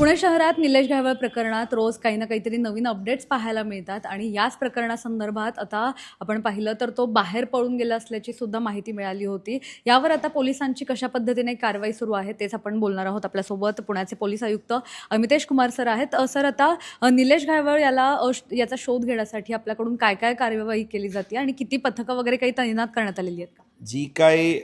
पुणे शहरात निलेश घायवळ प्रकरणात रोज काही ना काहीतरी नवीन अपडेट्स पाहायला मिळतात आणि याच प्रकरणासंदर्भात आता आपण पाहिलं तर तो बाहेर पळून गेला असल्याची सुद्धा माहिती मिळाली होती. यावर आता पोलिसांची कशा पद्धतीने कारवाई सुरू आहे तेच आपण बोलणार आहोत आपल्यासोबत. पुण्याचे पोलीस आयुक्त अमितेश कुमार सर आहेत. सर आता निलेश घायवळ याला याचा शोध घेण्यासाठी आपल्याकडून काय काय कार्यवाही केली जाते आणि किती पथकं वगैरे काही तैनात करण्यात आलेली आहेत का? जी काही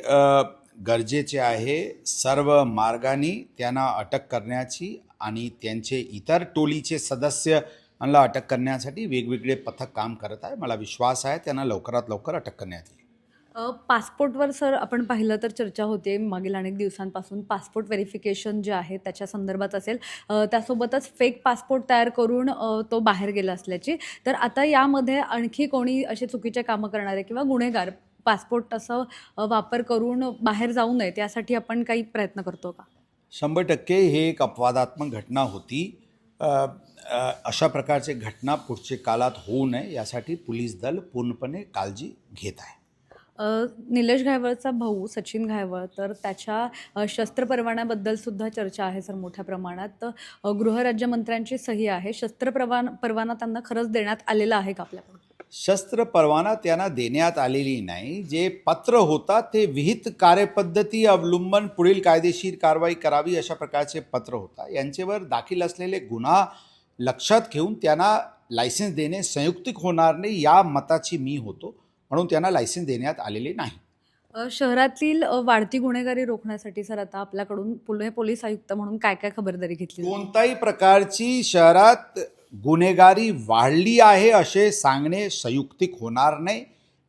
गरजेचे आहे सर्व मार्गाने त्यांना अटक करण्याची आणि त्यांचे इतर टोलीचे सदस्य यांना अटक करण्यासाठी वेगवेगळे पथक काम करत आहे. मला विश्वास आहे त्यांना लवकरात लवकर अटक करण्यात येईल. पासपोर्टवर सर आपण पाहिलं तर चर्चा होते. मागील अनेक दिवसांपासून पासपोर्ट व्हेरिफिकेशन जे आहे त्याच्या संदर्भात असेल. त्यासोबतच फेक पासपोर्ट तयार करून तो बाहेर गेला असल्याची. तर आता यामध्ये आणखी कोणी असे चुकीचे कामं करणारे किंवा गुन्हेगार पासपोर्ट असं वापर करून बाहेर जाऊ नयेत यासाठी आपण काही प्रयत्न करतो का? शंभर टक्के हे एक अपवादात्मक घटना होती. अशा प्रकारचे घटना पुढच्या काळात होऊ नये यासाठी पोलीस दल पूर्णपणे काळजी घेत आहे. निलेश घायवळचा भाऊ सचिन घायवळ तर त्याच्या शस्त्र परवान्याबद्दल सुद्धा चर्चा आहे सर मोठ्या प्रमाणात. तर गृहराज्यमंत्र्यांची सही आहे. शस्त्र परवान परवाना त्यांना खरंच देण्यात आलेला आहे का आपल्याकडून? शस्त्र परवाना त्यांना देण्यात आलेली नाही. जे पत्र होता ते विहित कार्यपद्धती अवलंबन पुढील कायदेशीर कारवाई करावी अशा प्रकारचे पत्र होता. यांच्यावर दाखल असलेले गुन्हा लक्षात घेऊन त्यांना लायसन्स देणे संयुक्तिक होणार नाही या मताची मी होतो. म्हणून त्यांना लायसन्स देण्यात आलेले नाही. शहरातील वाढती गुन्हेगारी रोखण्यासाठी सर आता आपल्याकडून पुणे पोलीस आयुक्त म्हणून काय काय खबरदारी घेतली? कोणत्याही प्रकारची शहरात गुन्हेगारी वाढली आहे असे सांगणे संयुक्तिक होणार नाही.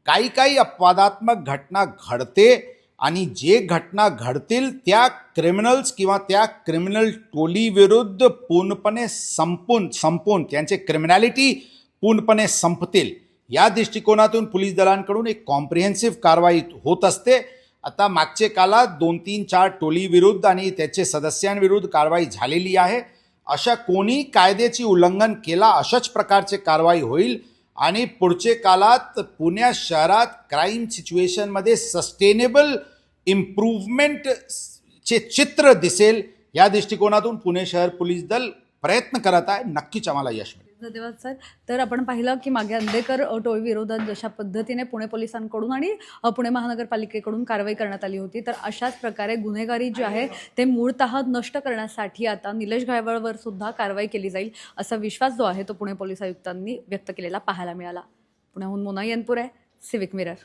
काही काही अपवादात्मक घटना घडते आणि जे घटना घडतील त्या क्रिमिनल्स किंवा त्या क्रिमिनल टोलीविरुद्ध पूर्णपणे संपून संपून त्यांचे क्रिमिनॅलिटी पूर्णपणे संपतील. या दृष्टिकोनातून पोलीस दलांकडून एक कॉम्प्रिहेन्सिव्ह कारवाई होत असते. आता मागचे काळात दोन तीन चार टोलीविरुद्ध आणि त्याचे सदस्यांविरुद्ध कारवाई झालेली आहे. अशा कोणी कायद्याची उल्लंघन केला अशाच प्रकारचे कारवाई होईल आणि पुढचे काळात पुण्या शहरात क्राईम सिच्युएशनमध्ये सस्टेनेबल इम्प्रूव्हमेंट चे चित्र दिसेल. या दृष्टिकोनातून पुणे शहर पोलीस दल प्रयत्न करत आहे नक्कीच आम्हाला यश मिळेल. धन्यवाद सर. तर आपण पाहिलं की मागे अंधेकर टोळीविरोधात टोळी विरोधात जशा पद्धतीने पुणे पोलिसांकडून आणि पुणे महानगरपालिकेकडून कारवाई करण्यात आली होती तर अशाच प्रकारे गुन्हेगारी जी आहे ते मूळतः नष्ट करण्यासाठी आता निलेश घायवळवर सुद्धा कारवाई केली जाईल असा विश्वास जो आहे तो पुणे पोलीस आयुक्तांनी व्यक्त केलेला पाहायला मिळाला. पुण्याहून मोना यनपूर आहे सिविक मिरर